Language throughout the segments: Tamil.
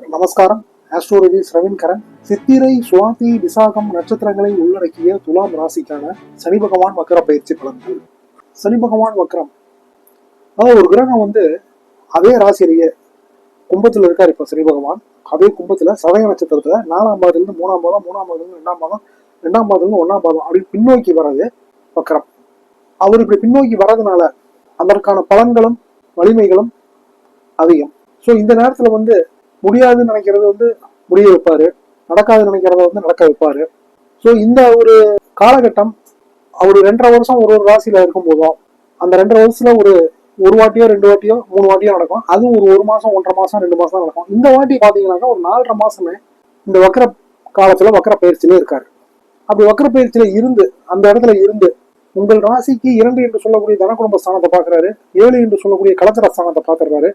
நமஸ்காரம். ஆஸ்ட்ரோலஜி ரவீன் சித்திரை சுவாதி விசாகம் நட்சத்திரங்களை உள்ளடக்கிய துலாம் ராசிக்கான சனி பகவான் வக்கர பயிற்சி பலன்கள். சனி பகவான் வக்கரம் அதாவது ஒரு கிரகம் வந்து அதே ராசியிலேயே கும்பத்துல இருக்கார் இப்ப சனி பகவான். அதே கும்பத்துல சதய நட்சத்திரத்துல நாலாம் பாதத்துல இருந்து மூணாம் பாதம் மூணாம் பாதத்துல ரெண்டாம் பாதம் ரெண்டாம் பாதத்துல ஒன்னாம் பாதம் அப்படி பின்னோக்கி வர்றது வக்கரம் அவர் இப்படி பின்னோக்கி வர்றதுனால அதற்கான பலன்களும் வலிமைகளும் அதிகம். ஸோ இந்த நேரத்துல வந்து முடியாதுன்னு நினைக்கிறது வந்து முடிய வைப்பாரு. நடக்காதுன்னு நினைக்கிறத வந்து நடக்க வைப்பாரு. ஸோ இந்த ஒரு காலகட்டம் அவர் ரெண்டரை வருஷம் ஒரு ஒரு ராசியில இருக்கும் போதும் அந்த ரெண்டரை வருஷத்துல ஒரு ஒரு வாட்டியோ ரெண்டு வாட்டியோ மூணு வாட்டியோ நடக்கும். அதுவும் ஒரு ஒரு மாசம் ஒன்றரை மாசம் ரெண்டு மாசம் நடக்கும். இந்த வாட்டி பாத்தீங்கன்னாக்கா ஒரு நாலரை மாசமே இந்த வக்கர காலத்துல வக்கர பயிற்சியிலே இருக்காரு. அப்படி வக்கர பயிற்சியில இருந்து அந்த இடத்துல இருந்து உங்கள் ராசிக்கு இரண்டு என்று சொல்லக்கூடிய தனக்குடும்ப ஸ்தானத்தை பாக்குறாரு ஏழு என்று சொல்லக்கூடிய கலச்சர ஸ்தானத்தை பார்க்கறாரு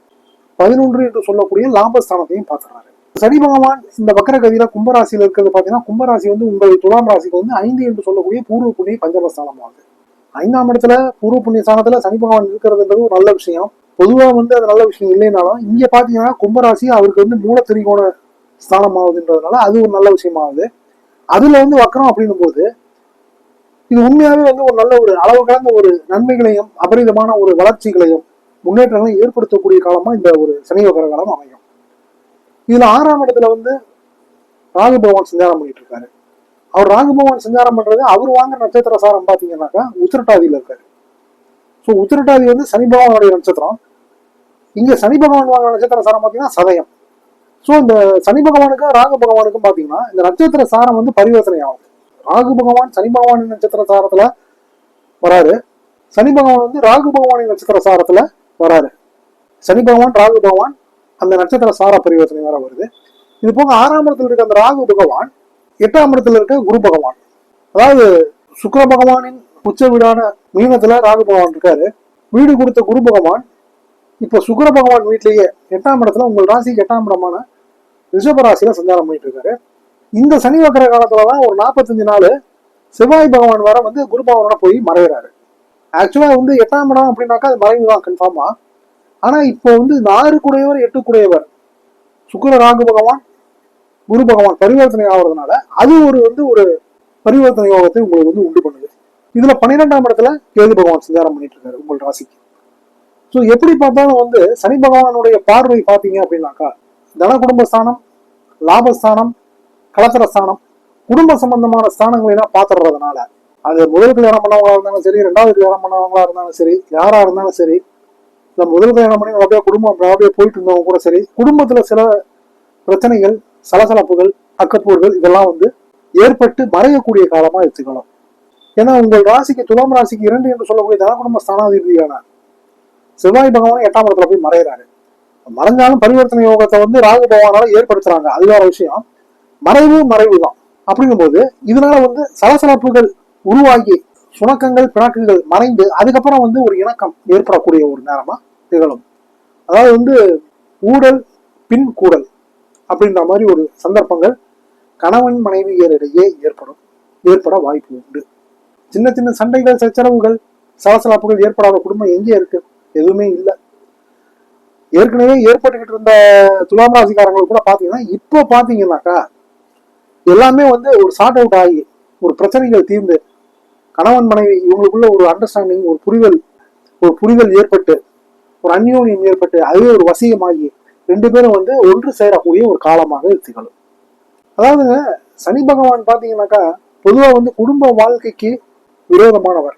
பதினொன்று என்று சொல்லக்கூடிய லாபஸ்தானத்தையும் பார்த்துறாரு சனி பகவான் இந்த வக்கரகதியில கும்பராசியில இருக்கிறது பாத்தீங்கன்னா கும்பராசி வந்து உங்கள் துலாம் ராசிக்கு வந்து ஐந்து என்று சொல்லக்கூடிய பூர்வ புண்ணிய பஞ்சமஸ்தானம் ஆகுது ஐந்தாம் இடத்துல பூர்வ புண்ணிய ஸ்தானத்துல சனி பகவான் இருக்கிறதுன்றது ஒரு நல்ல விஷயம். பொதுவா வந்து அது நல்ல விஷயம் இல்லைனாலும் இங்க பாத்தீங்கன்னா கும்பராசி அவருக்கு வந்து மூல திரிகோண ஸ்தானம் ஆகுதுன்றதுனால அது ஒரு நல்ல விஷயமாகுது. அதுல வந்து வக்கரம் அப்படின்னும் போது இது உண்மையாவே வந்து ஒரு நல்ல ஒரு அளவு கடந்த ஒரு நன்மைகளையும் அபரிதமான ஒரு வளர்ச்சிகளையும் முன்னேற்றங்களை ஏற்படுத்தக்கூடிய காலமா இந்த ஒரு சனி காலம் அமையும். இதுல ஆறாம் இடத்துல வந்து ராகு பகவான் சஞ்சாரம் பண்ணிட்டு இருக்காரு. அவர் ராகு பகவான் சஞ்சாரம் பண்றது அவர் வாங்குற நட்சத்திர சாரம் பாத்தீங்கன்னாக்கா உத்திரட்டாதியில இருக்காரு. ஸோ உத்திரட்டாதி வந்து சனி பகவானுடைய நட்சத்திரம். இங்க சனி பகவான் வாங்குற நட்சத்திர சாரம் பாத்தீங்கன்னா சதயம். ஸோ இந்த சனி பகவானுக்கும் ராகு பகவானுக்கும் பாத்தீங்கன்னா இந்த நட்சத்திர சாரம் வந்து பரிவர்த்தனை ஆகும். ராகு பகவான் சனி பகவானின் நட்சத்திர சாரத்துல வராரு. சனி பகவான் வந்து ராகு பகவானின் நட்சத்திர சாரத்துல வராரு. சனி பகவான் ராகு பகவான் அந்த நட்சத்திர சார பரிவர்த்தனை வேற வருது. இது போக ஆறாம் இடத்துல இருக்க அந்த ராகு பகவான் எட்டாம் இடத்துல இருக்க குரு பகவான். அதாவது சுக்கர பகவானின் உச்ச வீடான மீனத்துல ராகு பகவான் இருக்காரு. வீடு கொடுத்த குரு பகவான் இப்போ சுக்கர பகவான் வீட்லேயே எட்டாம் இடத்துல உங்கள் ராசிக்கு எட்டாம் இடமான ரிஷபராசியில சஞ்சாரம் பண்ணிட்டு இருக்காரு. இந்த சனி வக்கர காலத்துலதான் ஒரு நாற்பத்தஞ்சு நாள் செவ்வாய் பகவான் வேற வந்து குரு பகவானோட போய் மறைகிறாரு ஆக்சுவலா வந்து எட்டாம் இடம் அப்படின்னாக்கா அது மறைவு தான் கன்ஃபார்மா ஆனா இப்போ வந்து இந்த ஆறு குடையவர் எட்டு குடையவர். சுக்கிர ராகு பகவான் குரு பகவான் பரிவர்த்தனை ஆகிறதுனால அது ஒரு வந்து ஒரு பரிவர்த்தனை யோகத்தை உங்களுக்கு வந்து உண்டு பண்ணுது. இதுல பன்னிரெண்டாம் இடத்துல கேது பகவான் சஞ்சாரம் பண்ணிட்டு இருக்காரு உங்கள் ராசிக்கு. ஸோ எப்படி பார்த்தாலும் வந்து சனி பகவானுடைய பார்வை பார்த்தீங்க அப்படின்னாக்கா தன குடும்பஸ்தானம் லாபஸ்தானம் கலத்திரஸ்தானம் குடும்ப சம்பந்தமான ஸ்தானங்களை எல்லாம் பார்த்துடுறதுனால அது முதல் கல்யாணம் பண்ணவங்களா இருந்தாலும் சரி ரெண்டாவது கல்யாணம் பண்ணவங்களா இருந்தாலும் சரி யாரா இருந்தாலும் சரி இந்த முதல் கல்யாணம் பண்ணி அப்படியே குடும்பம் அப்படியே போயிட்டு இருந்தவங்க கூட சரி குடும்பத்துல சில பிரச்சனைகள் சலசலப்புகள் அக்கப்பூர்கள் இதெல்லாம் வந்து ஏற்பட்டு மறையக்கூடிய காலமா எடுத்துக்கலாம் ஏன்னா உங்கள் ராசிக்கு துலாம் ராசிக்கு இரண்டு என்று சொல்லக்கூடிய தனகுடும்ப ஸ்தானாதிபதியான செவ்வாய் பகவான் எட்டாம் இடத்துல போய் மறைகிறாரு மறைஞ்சாலும் பரிவர்த்தனை யோகத்தை வந்து ராகு பகவானால ஏற்படுத்துறாங்க. அது வேற விஷயம். மறைவு மறைவு தான் அப்படிங்கும்போது இதனால வந்து சலசலப்புகள் உருவாகி சுணக்கங்கள் பிணக்கங்கள் மறைந்து அதுக்கப்புறம் வந்து ஒரு இணக்கம் ஏற்படக்கூடிய ஒரு நேரமா திகழும். அதாவது வந்து ஊடல் பின் கூடல் அப்படின்ற மாதிரி ஒரு சந்தர்ப்பங்கள் கணவன் மனைவியரிடையே ஏற்படும் ஏற்பட வாய்ப்பு உண்டு. சின்ன சின்ன சண்டைகள் சச்சரவுகள் சலசலப்புகள் ஏற்படாத குடும்பம் எங்கே இருக்கு? எதுவுமே இல்லை. ஏற்கனவே ஏற்பட்டுக்கிட்டு இருந்த துலாம் ராசிக்காரங்களுக்கு கூட பார்த்தீங்கன்னா இப்போ பார்த்தீங்கன்னாக்கா எல்லாமே வந்து ஒரு சார்ட் அவுட் ஆகி ஒரு பிரச்சனைகள் தீர்ந்து கணவன் மனைவி இவங்களுக்குள்ள ஒரு அண்டர்ஸ்டாண்டிங் ஒரு புரிதல் ஒரு புரிதல் ஏற்பட்டு ஒரு அந்யோன்யம் ஏற்பட்டு அதுவே ஒரு வசியமாகி ரெண்டு பேரும் வந்து ஒன்று சேரக்கூடிய ஒரு காலமாக திகழும். அதாவதுங்க சனி பகவான் பார்த்தீங்கன்னாக்கா பொதுவாக வந்து குடும்ப வாழ்க்கைக்கு விரோதமானவர்.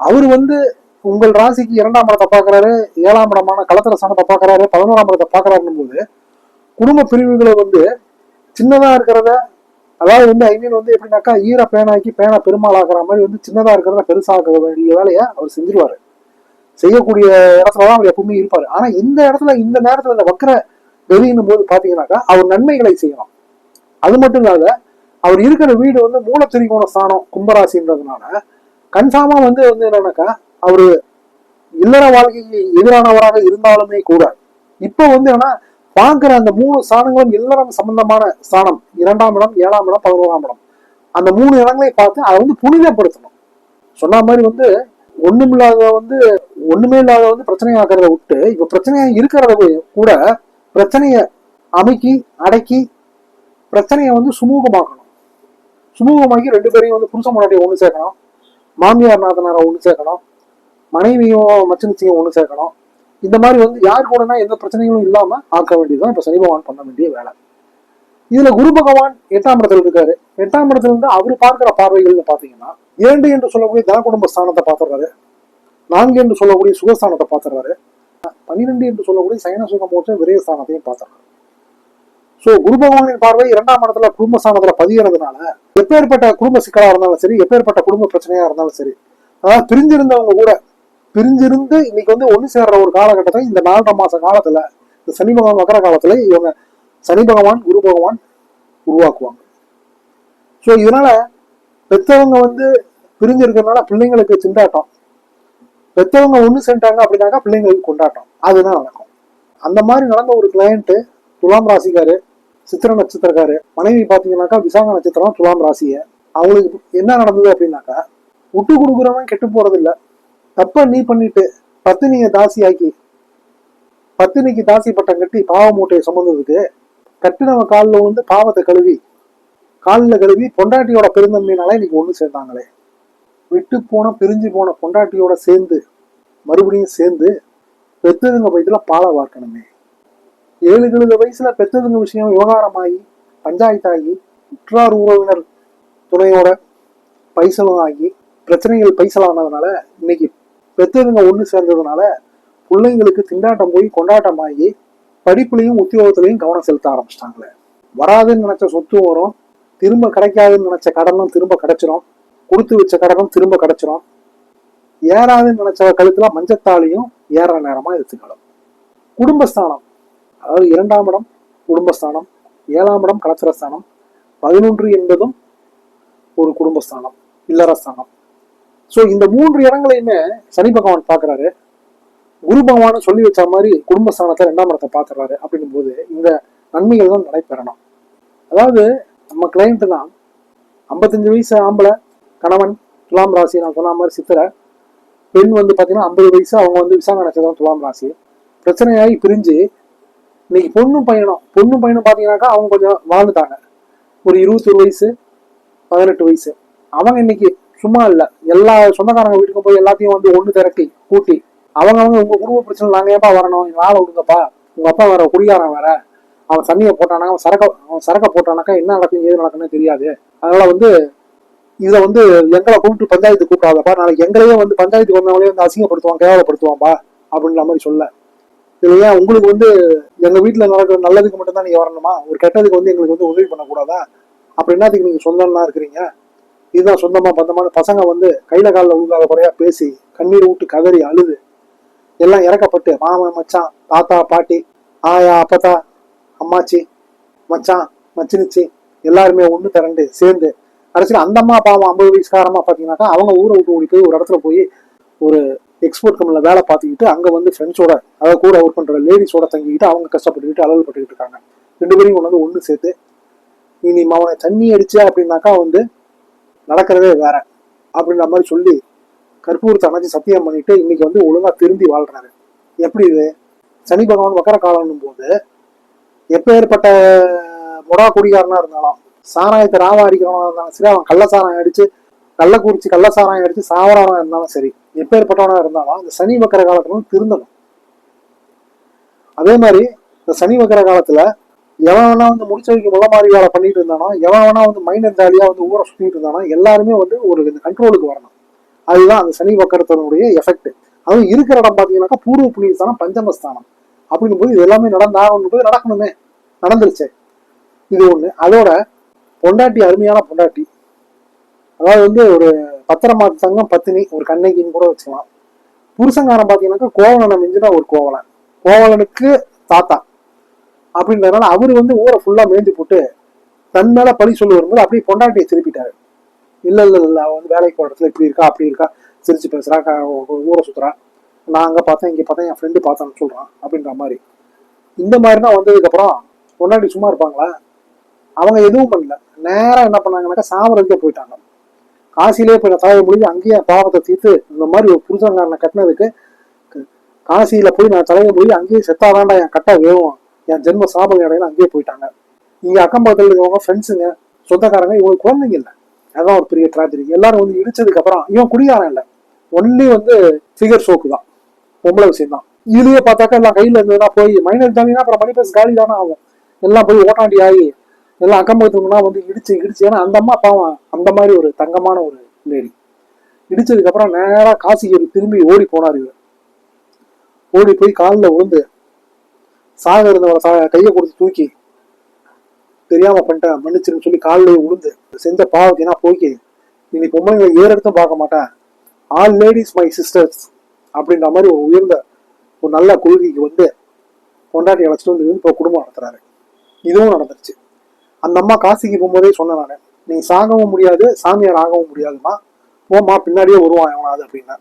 அவர் வந்து உங்கள் ராசிக்கு இரண்டாம் இடத்தை பார்க்கறாரு ஏழாம் இடமான கலத்திர சனத்தை பார்க்கறாரு பதினோராம் இடத்தை பார்க்குறாருன்னும் போது குடும்ப பிரிவுகளை வந்து சின்னதாக இருக்கிறத அதாவது வந்து ஐ மீன் வந்து எப்படின்னாக்கா ஈர பேனாக்கி பேனா பெருமாள் மாதிரி வந்து சின்னதா இருக்கிறத பெருசாக வேண்டிய வேலையை அவர் செஞ்சிருவாரு. செய்யக்கூடிய இடத்துல தான் அவர் எப்பவுமே இருப்பாரு. ஆனா இந்த இடத்துல இந்த நேரத்துல இந்த வக்கர வெளியினும் போது பாத்தீங்கன்னாக்கா அவர் நன்மைகளை செய்யலாம். அது மட்டும் இல்லாத அவர் இருக்கிற வீடு வந்து மூலத்திரிகோண ஸ்தானம் கும்பராசின்றதுனால கன்ஃபார்மா வந்து வந்து என்னன்னாக்கா அவரு இல்லற வாழ்க்கைக்கு எதிரானவராக இருந்தாலுமே கூட இப்போ வந்து என்னன்னா பார்க்குற அந்த மூணு ஸ்தானங்களும் இல்லறம் சம்பந்தமான ஸ்தானம் இரண்டாம் இடம் ஏழாம் இடம் பதினோராம் இடம். அந்த மூணு இடங்களையும் பார்த்து அதை வந்து புனிதப்படுத்தணும். சொன்ன மாதிரி வந்து ஒண்ணுமில்லாத வந்து ஒண்ணுமே இல்லாத வந்து பிரச்சனையாக்குறத விட்டு இப்ப பிரச்சனையா இருக்கிறத கூட பிரச்சனைய அமைக்கி அடக்கி பிரச்சனையை வந்து சுமூகமாக்கணும். சுமூகமாக்கி ரெண்டு பேரையும் வந்து புருஷ முன்னாடியை ஒன்று சேர்க்கணும். மாமியார் நாதனாரை ஒன்று சேர்க்கணும். மனைவியும் மச்சனிச்சியும் ஒன்று சேர்க்கணும். இந்த மாதிரி வந்து யார் கூடனா எந்த பிரச்சனைகளும் இல்லாம ஆக்க வேண்டியதுதான். இப்ப சனி பகவான் பண்ண வேண்டிய வேலை. இதுல குரு பகவான் எட்டாம் இடத்துல இருக்காரு. எட்டாம் இடத்துல இருந்து அவர் பார்க்கிற பார்வைகள்னு பாத்தீங்கன்னா இரண்டு என்று சொல்லக்கூடிய தன குடும்ப ஸ்தானத்தை பாத்துறாரு. நான்கு என்று சொல்லக்கூடிய சுகஸ்தானத்தை பாத்துறாரு. பன்னிரெண்டு என்று சொல்லக்கூடிய சயன சுகமோட்ச விரயஸ்தானத்தையும் பார்த்துறாரு சோ குரு பகவானின் பார்வை இரண்டாம் இடத்துல குடும்பஸ்தானத்துல பதிகிறதுனால எப்பேற்பட்ட குடும்ப சிக்கலா இருந்தாலும் சரி எப்பேற்பட்ட குடும்ப பிரச்சனையா இருந்தாலும் சரி அதாவது பிரிஞ்சிருந்தவங்க கூட பிரிஞ்சிருந்து இன்னைக்கு வந்து ஒண்ணு சேர்ற ஒரு காலகட்டத்தை இந்த நாலரை மாச காலத்துல இந்த சனி பகவான் வக்கர காலத்துல இவங்க சனி பகவான் குரு பகவான் உருவாக்குவாங்க. ஸோ இதனால பெற்றவங்க வந்து பிரிஞ்சு இருக்கிறதுனால பிள்ளைங்களுக்கு சிந்தாட்டம் பெத்தவங்க ஒண்ணு சேர்ந்துட்டாங்க அப்படின்னாக்கா பிள்ளைங்களுக்கு கொண்டாட்டம். அதுதான் நடக்கும் அந்த மாதிரி நடந்த ஒரு கிளையண்ட் துலாம் ராசிக்காரு சித்திர நட்சத்திரக்காரு மனைவி பார்த்தீங்கன்னாக்கா விசாக நட்சத்திரம் துலாம் ராசியை. அவங்களுக்கு என்ன நடந்தது அப்படின்னாக்கா விட்டு கொடுக்குறவன் கெட்டு போறது தப்ப நீ பண்ணிட்டு பத்தினிய தாசியாக்கி பத்தினிக்கு தாசி பட்டம் கட்டி பாவ மூட்டையை சுமந்ததுக்கு கட்டினவன் காலில் வந்து பாவத்தை கழுவி காலில் கழுவி பொண்டாட்டியோட பெருந்தன்மையினால இன்னைக்கு ஒன்று சேர்ந்தாங்களே. விட்டு போன பிரிஞ்சு போன பொண்டாட்டியோட சேர்ந்து மறுபடியும் சேர்ந்து பெத்ததுங்க வயதுல பாலை வார்க்கணுமே. ஏழு எழுபது வயசுல பெத்ததுங்க விஷயம் விவகாரமாகி பஞ்சாயத்தாகி உற்றார் உறவினர் துணையோட பைசலும் ஆகி பிரச்சனைகள் பைசலானதுனால இன்னைக்கு பெற்றவங்க ஒண்ணு சேர்ந்ததுனால பிள்ளைங்களுக்கு திண்டாட்டம் போய் கொண்டாட்டமாகி படிப்புலையும் உத்தியோகத்திலையும் கவனம் செலுத்த ஆரம்பிச்சிட்டாங்களே. வராதுன்னு நினச்ச சொத்து வரும். திரும்ப கிடைக்காதுன்னு நினச்ச கடனும் திரும்ப கிடைச்சிரும். கொடுத்து வச்ச கடனும் திரும்ப கிடைச்சிரும். ஏறாதுன்னு நினைச்ச கழுத்துல மஞ்சத்தாலையும் ஏற நேரமா எடுத்துக்கணும் குடும்பஸ்தானம் அதாவது இரண்டாம் இடம் குடும்பஸ்தானம் ஏழாம் இடம் கலத்திரஸ்தானம் பதினொன்று என்பதும் ஒரு குடும்பஸ்தானம் இல்லறஸ்தானம். ஸோ இந்த மூன்று இடங்களையுமே சனி பகவான் பார்க்குறாரு. குரு பகவான் சொல்லி வச்ச மாதிரி குடும்பஸ்தானத்தை ரெண்டாம் இடத்தை பார்த்துறாரு அப்படின்னும் போது இந்த நன்மைகள் தான் நடைபெறணும். அதாவது நம்ம கிளைண்ட் தான் ஐம்பத்தஞ்சு வயசு ஆம்பளை கணவன் துலாம் ராசி நான் சொன்ன மாதிரி சித்திரை. பெண் வந்து பார்த்தீங்கன்னா ஐம்பது வயசு அவங்க வந்து விசாக நட்சத்திரம் துலாம் ராசி. பிரச்சனையாகி பிரிஞ்சு இன்னைக்கு பொண்ணும் பையனும் பொண்ணும் பையனும் பார்த்தீங்கன்னாக்கா அவங்க கொஞ்சம் வாழ்ந்துட்டாங்க. ஒரு இருபத்தொரு வயசு பதினெட்டு வயசு. அவங்க இன்னைக்கு சும்மா இல்லை. எல்லா சொந்தக்காரங்க வீட்டுக்கு போய் எல்லாத்தையும் வந்து ஒன்று திரட்டி கூட்டி அவங்க அவங்க உங்க குடும்ப பிரச்சனை நாங்கள் ஏப்பா வரணும்? எங்கள் ஆளை விடுங்கப்பா. உங்க அப்பா வேற குடிகாரன் வேற. அவன் தண்ணியை போட்டானாக்கா அவன் சரக்க அவன் சரக்க போட்டானாக்கா என்ன நடக்கும் ஏது நடக்குன்னு தெரியாது. அதனால வந்து இதை வந்து எங்களை கூப்பிட்டு பஞ்சாயத்து கூப்பிடாதப்பா. நாளைக்கு எங்களையே வந்து பஞ்சாயத்துக்கு வந்தவங்களே வந்து அசிங்கப்படுத்துவான் கேவலப்படுத்துவான்பா அப்படின்ற மாதிரி சொல்ல. இல்லையா உங்களுக்கு வந்து எங்கள் வீட்டில் நடக்கிற நல்லதுக்கு மட்டும்தான் நீங்க வரணுமா? ஒரு கெட்டதுக்கு வந்து எங்களுக்கு வந்து உதவி பண்ணக்கூடாதா? அப்படின்னா அதுக்கு நீங்கள் சொந்தம்னா இருக்கிறீங்க? இதுதான் சொந்தமாக பந்தமான பசங்க வந்து கையில் காலில் உழுகாத குறையாக பேசி கண்ணீர் விட்டு கதறி அழுது. எல்லாம் இறக்கப்பட்டு மாமன் மச்சான் தாத்தா பாட்டி ஆயா அப்பத்தா அம்மாச்சி மச்சான் மச்சினிச்சி எல்லாருமே ஒன்று திரண்டு சேர்ந்து கடைசியில் அந்த அம்மா பாவம் ஐம்பது வயசுக்காரமாக பார்த்தீங்கன்னாக்கா அவங்க ஊரை விட்டு ஓடி போய் ஒரு இடத்துல போய் ஒரு எக்ஸ்போர்ட் கம்பெனியில் வேலை பார்த்துக்கிட்டு அங்கே வந்து ஃப்ரெண்ட்ஸோட அதாவது கூட ஒர்க் பண்ணுற லேடிஸோட தங்கிக்கிட்டு அவங்க கஷ்டப்பட்டுக்கிட்டு அளவு பட்டுக்கிட்டு இருக்காங்க. ரெண்டு பேரையும் கொண்டு வந்து ஒன்று சேர்த்து இனி அவனை தண்ணி அடிச்சா அப்படின்னாக்கா வந்து நடக்கிறதே வேற அப்படின்ற மாதிரி சொல்லி கற்பூரத்தை அணைச்சு சத்தியம் பண்ணிட்டு இன்னைக்கு வந்து ஒழுங்கா திருந்தி வாழ்றாரு. எப்படி இது? சனி பகவான் வக்கர காலம்னும் போது எப்பேற்பட்ட முடா குடிகாரனா இருந்தாலும் சாராயத்தை ராவா அடிக்கிறவனா இருந்தாலும் சரி அவன் கள்ள சாராயம் அடிச்சு கள்ளக்குறிச்சி கள்ள சாராயம் அடிச்சு சாவரானா இருந்தாலும் சரி எப்பேற்பட்டவனா இருந்தாலும் அந்த சனி வக்கர காலத்துல திருந்தணும். அதே மாதிரி இந்த சனி வக்கர காலத்துல எவன் வேணா வந்து முடிச்ச வைக்க முள்ள மாதிரி வேலை பண்ணிட்டு இருந்தானோ எவன் வேணா வந்து மைனர் ஜாலியா வந்து ஊரை சுத்திட்டு இருந்தானோ எல்லாருமே வந்து ஒரு இந்த கண்ட்ரோலுக்கு வரணும். அதுதான் அந்த சனி வக்கரத்தினுடைய எஃபெக்ட் அதுவும் இருக்கிற இடம் பாத்தீங்கன்னாக்கா பூர்வ புண்ணியஸ்தானம் பஞ்சமஸ்தானம். அப்படின்னும் போது இது எல்லாமே நடந்தாகணும் போது நடக்கணுமே. நடந்துருச்சு. இது ஒண்ணு. அதோட பொண்டாட்டி அருமையான பொண்டாட்டி. அதாவது வந்து ஒரு பத்திரமாத்து சங்கம் பத்தினி ஒரு கண்ணகின்னு கூட வச்சுக்கலாம். புருஷங்காரன் பாத்தீங்கன்னாக்கா கோவலனை மிஞ்சினா ஒரு கோவலன். கோவலனுக்கு தாத்தா. அப்படின்றதுனால அவர் வந்து ஊரை ஃபுல்லா மேய்ந்து போட்டு தன் மேல பழி சொல்லி வரும்போது அப்படியே பொண்டாட்டியை திருப்பிட்டாரு. இல்லை இல்லை இல்லை அவன் வந்து வேலைக்கு போற இடத்துல இப்படி இருக்கா அப்படி இருக்கா சிரிச்சு பேசுறா ஊரை சுற்றுறா நான் அங்கே பார்த்தேன் இங்கே பார்த்தேன் என் ஃப்ரெண்டு பார்த்தேன்னு சொல்கிறான் அப்படின்ற மாதிரி. இந்த மாதிரினா வந்ததுக்கப்புறம் பொண்டாட்டி சும்மா இருப்பாங்களா? அவங்க எதுவும் பண்ணல. நேராக என்ன பண்ணாங்கன்னாக்கா சாமரத்துக்கே போயிட்டாங்க. காசிலே போய் நான் தலையை முடிஞ்சு அங்கேயே பாவத்தை தீர்த்து இந்த மாதிரி ஒரு புருஷங்காரனை கட்டினதுக்கு காசியில் போய் நான் தலையை முடிஞ்சு அங்கேயே செத்தாதான்டா என் கட்டை வேணும் என் ஜென்ம சாபம் இடையில அங்கேயே போயிட்டாங்க. இங்க அக்கம் இருக்கிறவங்க ஃப்ரெண்ட்ஸுங்க சொந்தக்காரங்க இவங்களுக்கு குழந்தைங்க இல்லை. அதான் ஒரு பெரிய ட்ராஜடி எல்லாரும் வந்து இடிச்சதுக்கு அப்புறம் இவன் குடிகாரன் இல்லை. ஒன்லி வந்து ஃபிகர் ஷோக்கு தான். பொம்பளை விஷயம் தான் இதுலயே பார்த்தாக்கா எல்லாம் கையில இருந்ததுன்னா போய் மைனர் ஜாலினா அப்புறம் மணி பேஸ் காலி தானே ஆகும். எல்லாம் போய் ஓட்டாண்டி ஆகி எல்லாம் அக்கம் வந்து இடிச்சு இடிச்சு. ஏன்னா அந்த அம்மா பாவம் அந்த மாதிரி ஒரு தங்கமான ஒரு லேடி இடிச்சதுக்கு அப்புறம் நேரா காசிக்கு திரும்பி ஓடி போனார் இவர். ஓடி போய் காலில் விழுந்து சாக இருந்தவரை சா கையை கொடுத்து தூக்கி தெரியாம பண்ணிட்டேன் மன்னிச்சிருன்னு சொல்லி காலில் உளுந்து செஞ்ச பாவத்தினா போக்கி இனி பொம்மைங்களை ஏறெடுத்தும் பார்க்க மாட்டேன். ஆல் லேடிஸ் மை சிஸ்டர்ஸ் அப்படின்ற மாதிரி ஒரு உயர்ந்த ஒரு நல்ல கொள்கைக்கு வந்து கொண்டாட்டி அழைச்சிட்டு வந்து இப்போ குடும்பம் நடத்துறாரு. இதுவும் நடந்துருச்சு. அந்த அம்மா காசிக்கு போகும்போதே சொன்னேன் நான் நீ சாகவும் முடியாது சாமியார் ஆகவும் முடியாதுமா போமா பின்னாடியே வருவான் எவனாவது அப்படின்னா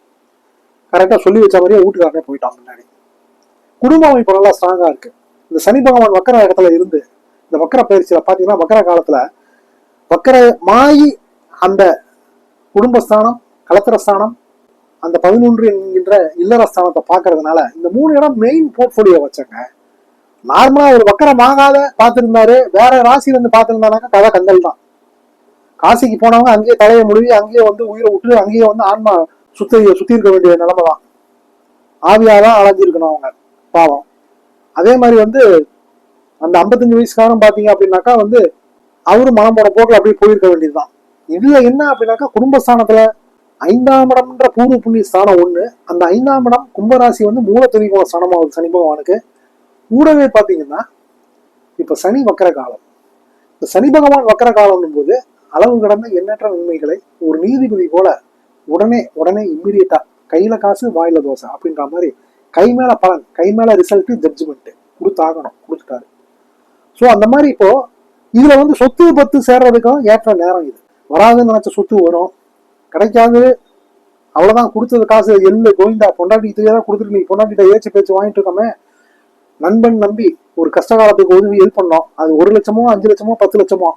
கரெக்டாக சொல்லி வச்ச மாதிரியே வீட்டுக்காரனே போயிட்டான் பின்னாடி. குடும்ப அமைப்பு நல்லா ஸ்ட்ராங்கா இருக்கு. இந்த சனி பகவான் வக்கர இடத்துல இருந்து இந்த வக்கர பயிற்சியில பார்த்தீங்கன்னா வக்கர காலத்துல வக்கர மாயி அந்த குடும்பஸ்தானம் கலத்திரஸ்தானம் அந்த பதினொன்று என்கின்ற இல்லற ஸ்தானத்தை பார்க்கறதுனால இந்த மூணு இடம் மெயின் போர்ட்ஃபோலியோ வச்சாங்க. நார்மலா ஒரு வக்கரம் ஆகாத பார்த்திருந்தாரு வேற ராசியில இருந்து கதை கந்தல் தான். காசிக்கு போனவங்க அங்கேயே தலையை முழுவி அங்கேயே வந்து உயிரை விட்டு அங்கேயே வந்து ஆன்மா சுத்த சுத்தி இருக்க வேண்டிய நிலைமை தான். ஆவியாதான் அலைஞ்சிருக்கணும் அவங்க. பாவம். அதே மாதிரி வந்து அந்த ஐம்பத்தஞ்சு வயசுக்காரன் பார்த்தீங்க அப்படின்னாக்கா வந்து அவரும் மனம் போன போக்கில் அப்படியே போயிருக்க வேண்டியதுதான். இதுல என்ன அப்படின்னாக்கா குடும்பஸ்தானத்துல ஐந்தாம் இடம்ன்ற பூர்வ புண்ணிய ஸ்தானம் ஒண்ணு. அந்த ஐந்தாம் இடம் கும்பராசி வந்து மூல தொழில் ஸ்தானம் ஆகுது சனி பகவானுக்கு. கூடவே பார்த்தீங்கன்னா இப்ப சனி வக்கர காலம். இந்த சனி பகவான் வக்கர காலம்னும் போது அளவு கடந்த எண்ணற்ற நன்மைகளை ஒரு நீதிபதி போல உடனே உடனே இம்மிடியட்டா கையில காசு வாயில தோசை அப்படின்ற மாதிரி கை மேல பலன் கை மேல ரிசல்ட் ஜட்ஜ்மெண்ட் கொடுத்தாகணும் கொடுத்துட்டாரு. ஸோ அந்த மாதிரி இப்போ இதுல வந்து சொத்து பத்து சேர்றதுக்கும் ஏற்ற நேரம் இது. வராதுன்னு நினைச்ச சொத்து வரும். கிடைக்காது. அவ்வளவுதான் கொடுத்தது காசு எள்ளு கோவிந்தா பொண்டாட்டி இதுவே தான் கொடுத்துட்டு நீ பொண்டாட்டிட்ட ஏச்சு பேச்சு வாங்கிட்டு இருக்கோமே. நண்பன் நம்பி ஒரு கஷ்ட காலத்துக்கு உதவி ஹெல்ப் பண்ணோம். அது ஒரு லட்சமோ அஞ்சு லட்சமோ பத்து லட்சமோ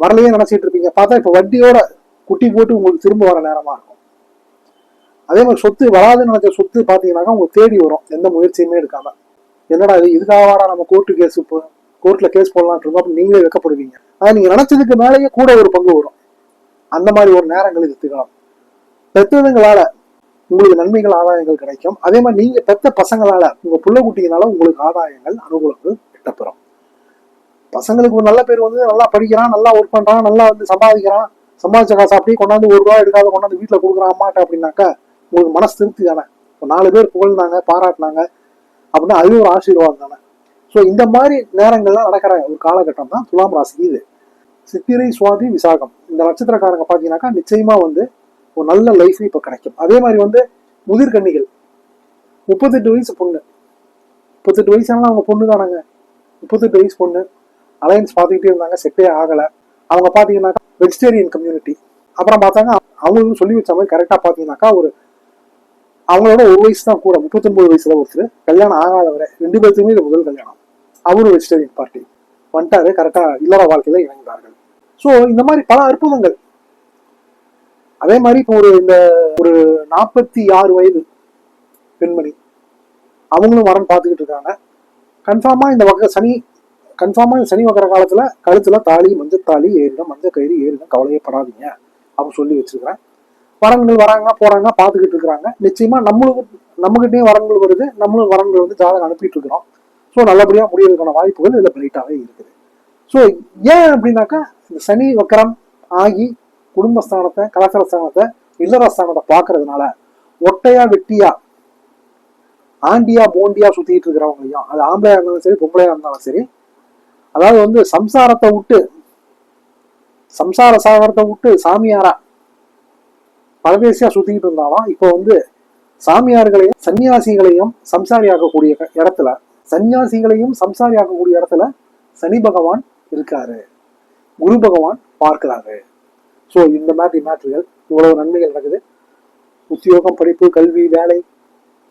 வரலையே நினைச்சிட்டு இருப்பீங்க. பார்த்தா இப்போ வட்டியோட குட்டி போட்டு உங்களுக்கு திரும்ப வர நேரமா இருக்கும். அதே மாதிரி சொத்து வராதுன்னு நினைச்ச சொத்து பார்த்தீங்கன்னாக்கா உங்களுக்கு தேடி வரும். எந்த முயற்சியுமே எடுக்காம. என்னடா இது? இதுக்காகவாடா நம்ம கோர்ட்டு கேஸ் இப்போ கோர்ட்ல கேஸ் போடலாம் இருந்தோம். அப்ப நீங்களே வைக்கப்படுவீங்க ஆனால் நீங்க நினைச்சதுக்கு மேலேயே கூட ஒரு பங்கு வரும். அந்த மாதிரி ஒரு நேரங்கள் எடுத்துக்கலாம். திகழும் பெற்றதுங்களால உங்களுக்கு நன்மைகள் ஆதாயங்கள் கிடைக்கும். அதே மாதிரி நீங்க பெத்த பசங்களால உங்க புள்ள குட்டிங்களால உங்களுக்கு ஆதாயங்கள் அனுகூலங்கள் கிட்டப்பெறும். பசங்களுக்கு ஒரு நல்ல பேர் வந்து நல்லா படிக்கிறான் நல்லா ஒர்க் பண்றான் நல்லா வந்து சம்பாதிக்கிறான். சம்பாதிச்ச காசு அப்படியே கொண்டாந்து ஒரு ரூபா எடுக்காத கொண்டாந்து வீட்டுல கொடுக்குறான் அம்மாட்ட அப்படின்னாக்கா உங்களுக்கு மனசு திருப்தி தானே? இப்போ நாலு பேர் புகழ்ந்தாங்க பாராட்டினாங்க அப்படின்னா அது ஒரு ஆசீர்வாதம் தானே? ஸோ இந்த மாதிரி நேரங்கள்லாம் நடக்கிற ஒரு காலகட்டம் தான் துலாம் ராசி இது. சித்திரை சுவாதி விசாகம். இந்த நட்சத்திரக்காரங்க பார்த்தீங்கன்னாக்கா நிச்சயமா வந்து ஒரு நல்ல லைஃப் இப்போ கிடைக்கும். அதே மாதிரி வந்து முதிர்கன்னிகள் முப்பத்தெட்டு வயசு பொண்ணு. முப்பத்தெட்டு வயசானாலும் அவங்க பொண்ணு தானங்க. முப்பத்தெட்டு வயசு பொண்ணு. அலையன்ஸ் பார்த்துக்கிட்டே இருந்தாங்க செட்டே ஆகலை. அவங்க பார்த்தீங்கன்னாக்கா வெஜிடேரியன் கம்யூனிட்டி அப்புறம் பார்த்தாங்க அவங்களுக்கும் சொல்லி வச்ச மாதிரி கரெக்டாக பார்த்தீங்கன்னாக்கா ஒரு அவங்களோட ஒரு வயசு தான் கூட முப்பத்தொன்பது வயசுல ஒருத்தர் கல்யாணம் ஆகாதவரை ரெண்டு பேர்த்துக்குமே இது முதல் கல்யாணம். அவரும் வெஜிடேரியன் பார்ட்டி வந்துட்டாரு கரெக்டா இல்லற வாழ்க்கையில இறங்கினார்கள் ஸோ இந்த மாதிரி பல அற்புதங்கள். அதே மாதிரி இப்போ ஒரு இந்த ஒரு நாற்பத்தி ஆறு வயது பெண்மணி அவங்களும் வரன் பார்த்துக்கிட்டு இருக்காங்க. கன்ஃபார்மா இந்த வகை சனி கன்ஃபார்மா இந்த சனி வகர காலத்துல கழுத்துல தாலி மஞ்சள் தாலி ஏறிடும் மஞ்சள் கயிறு ஏறிடும் கவலையே படாதீங்க. அப்படின்னு சொல்லி வச்சிருக்கிறேன். வரன்கள் வராங்க போறாங்க பார்த்துக்கிட்டு இருக்கிறாங்க. நிச்சயமா நம்மளுக்கு நம்மகிட்டயும் வரன்கள் வருது நம்மளும் வரன்கள் வந்து ஜாதகம் அனுப்பிட்டு இருக்கிறோம். ஸோ நல்லபடியாக முடியறதுக்கான வாய்ப்புகள் இதில் பிரைட்டாகவே இருக்குது. ஸோ ஏன் அப்படின்னாக்கா இந்த சனி வக்கரம் ஆகி குடும்பஸ்தானத்தை கலாச்சாரஸ்தானத்தை இல்லறஸ்தானத்தை பார்க்கறதுனால ஒட்டையா வெட்டியா ஆண்டியா போண்டியா சுத்திட்டு இருக்கிறவங்களையும் அது ஆம்பளையா இருந்தாலும் சரி பொம்பளையா இருந்தாலும் சரி அதாவது வந்து சம்சாரத்தை விட்டு சம்சார சாகரத்தை விட்டு சாமியாரா பரதேசியா சுத்திக்கிட்டு இருந்தாலும் இப்போ வந்து சாமியார்களையும் சன்னியாசிகளையும் சம்சாரியாக்கக்கூடிய இடத்துல சன்னியாசிகளையும் சம்சாரியாக்கக்கூடிய இடத்துல சனி பகவான் இருக்காரு. குரு பகவான் பார்க்கிறாரு. ஸோ இந்த மாதிரி மேட்ருகள் இவ்வளவு நன்மைகள் நடக்குது. உத்தியோகம் படிப்பு கல்வி வேலை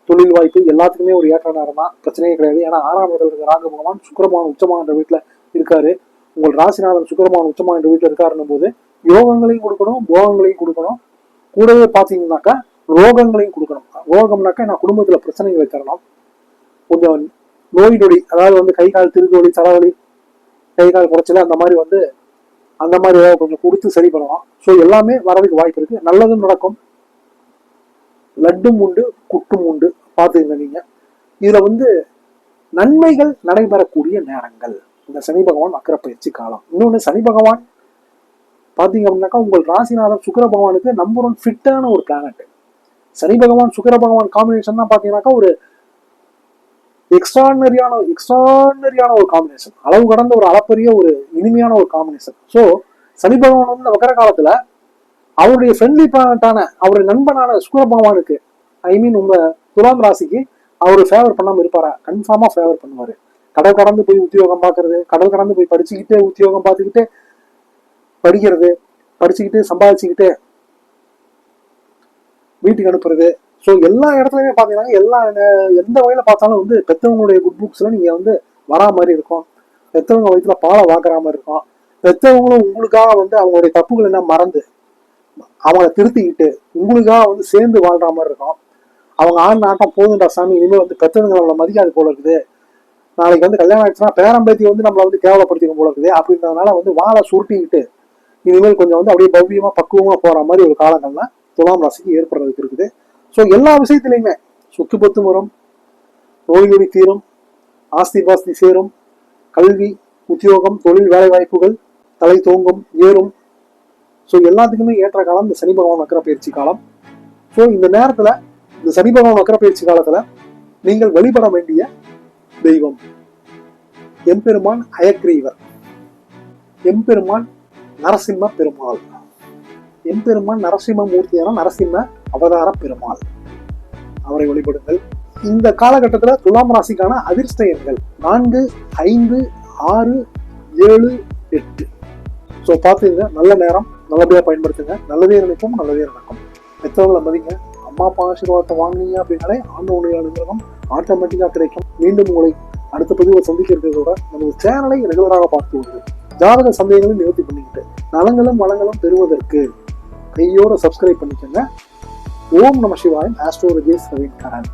தொழில் வாய்ப்பு எல்லாத்துக்குமே ஒரு ஏற்ற நேரம் தான் பிரச்சனையே கிடையாது. ஏன்னா ஆறாம் இடத்துல இருக்க ராகு பகவான் சுக்கரமான உச்சமா என்ற வீட்டுல இருக்காரு. உங்கள் ராசிநாதன் சுக்கரமான உச்சமா என்ற வீட்டுல இருக்காருன்னும் போது யோகங்களையும் கொடுக்கணும் போகங்களையும் கொடுக்கணும். கூடவே பார்த்தீங்கன்னாக்கா ரோகங்களையும் கொடுக்கணும். ரோகம்னாக்கா நான் குடும்பத்தில் பிரச்சனைகளை தரணும் கொஞ்சம் நோய் நொடி அதாவது வந்து கை கால் திருகு வலி தலைவலி கை கால் குறைச்சல அந்த மாதிரி வந்து அந்த மாதிரி ஏதாவது கொஞ்சம் கொடுத்து சரி பண்ணலாம். ஸோ எல்லாமே வரதுக்கு வாய்ப்பு இருக்கு. நல்லதும் நடக்கும். லட்டும் உண்டு குட்டும் உண்டு. பார்த்துக்கங்க நீங்க. இதுல வந்து நன்மைகள் நடைபெறக்கூடிய நேரங்கள். இந்த சனி பகவான் அக்கரப்பயிற்சி பயிற்சி காலம். இன்னொன்று சனி பகவான் பார்த்தீங்க அப்படின்னாக்கா உங்கள் ராசிநாதன் சுக்கர பகவானுக்கு நம்பர் ஒன் ஃபிட்டான ஒரு பிளானட் சனி பகவான் சுக்கர பகவான் காம்பினேஷன் தான் பார்த்தீங்கன்னாக்கா ஒரு எக்ஸ்ட்ரானரியான எக்ஸ்ட்ரானரியான ஒரு காம்பினேஷன் அளவு கடந்த ஒரு அளப்பரிய ஒரு இனிமையான ஒரு காம்பினேஷன் ஸோ சனி பகவான் வந்து இந்த வக்கர காலத்துல அவருடைய ஃப்ரெண்ட்லி பிளானட்டான அவருடைய நண்பனான சுக்கர பகவானுக்கு ஐ மீன் உங்க துலாம் ராசிக்கு அவர் ஃபேவர் பண்ணாமல் இருப்பாரா? கன்ஃபார்மாக ஃபேவர் பண்ணுவார். கடல் கடந்து போய் உத்தியோகம் பார்க்கறது கடல் கடந்து போய் படிச்சுக்கிட்டே உத்தியோகம் பார்த்துக்கிட்டு படிக்கிறது படிச்சுக்கிட்டு சம்பாதிச்சுக்கிட்டு வீட்டுக்கு அனுப்புறது. ஸோ எல்லா இடத்துலையுமே பார்த்தீங்கன்னா எல்லா எந்த வகையில் பார்த்தாலும் வந்து பெற்றவங்களுடைய குட் புக்ஸில் நீங்கள் வந்து வரா மாதிரி இருக்கும். பெற்றவங்க வயிற்றுல பாலை வாக்குற மாதிரி இருக்கும். பெற்றவங்களும் உங்களுக்காக வந்து அவங்களுடைய தப்புகள் என்ன மறந்து அவங்கள திருத்திக்கிட்டு உங்களுக்காக வந்து சேர்ந்து வாழ்கிற மாதிரி இருக்கும். அவங்க ஆண் நாட்டம் போதுண்டா சாமி இனிமேல் வந்து பெத்தவங்க நம்மளை மதிக்காது போல இருக்குது. நாளைக்கு வந்து கல்யாணம் ஆயிடுச்சுன்னா பேரம்பேத்தி வந்து நம்மளை வந்து கேவலப்படுத்திக்கும் போல இருக்குது. அப்படின்றதுனால வந்து வாழை சுருட்டிக்கிட்டு இனிமேல் கொஞ்சம் வந்து அப்படியே பவ்யமா பக்குவமா போற மாதிரி ஒரு காலங்கள்லாம் துலாம் ராசிக்கு ஏற்படுறதுக்கு இருக்குது. ஸோ எல்லா விஷயத்திலையுமே சொத்து பத்து முறம் நோய் நொடி தீரும் ஆஸ்தி பாஸ்தி சேரும் கல்வி உத்தியோகம் தொழில் வேலை வாய்ப்புகள் தலை தோங்கும் ஏறும். ஸோ எல்லாத்துக்குமே ஏற்ற காலம் இந்த சனி பகவான் வக்கர பயிற்சி காலம். ஸோ இந்த நேரத்துல இந்த சனி பகவான் வக்கர பயிற்சி காலத்துல நீங்கள் வழிபட வேண்டிய தெய்வம் எம்பெருமான் அயக்ரீவர். எம்பெருமான் நரசிம்ம பெருமாள். எம்பெருமான் நரசிம்ம மூர்த்தியான நரசிம்ம அவதார பெருமாள். அவரை வழிபடுங்கள். இந்த காலகட்டத்தில் துலாம் ராசிக்கான அதிர்ஷ்ட எண்கள் நான்கு ஐந்து ஆறு ஏழு எட்டு. ஸோ பார்த்துங்க. நல்ல நேரம் நல்லபடியாக பயன்படுத்துங்க. நல்லதே நினைப்போம் நல்லதே நடக்கும். பெற்றவங்களை மதிங்க அம்மா அப்பா ஆசீர்வாதத்தை வாங்கினீங்க அப்படின்னாலே ஆண்டு அனுகிரகம் ஆட்டோமேட்டிக்காக கிடைக்கும். மீண்டும் உங்களை அடுத்த பதிவை சந்திக்கிறதோட நமது சேனலை ரெகுலராக பார்த்து வருது ஜாதக சந்தேகங்களை நிவர்த்தி பண்ணிக்கிட்டு நலங்களும் வளங்களும் பெறுவதற்கு கையோட சப்ஸ்கிரைப் பண்ணிக்கோங்க. ஓம் நம சிவாயம். Astro Rajesh ravine Karan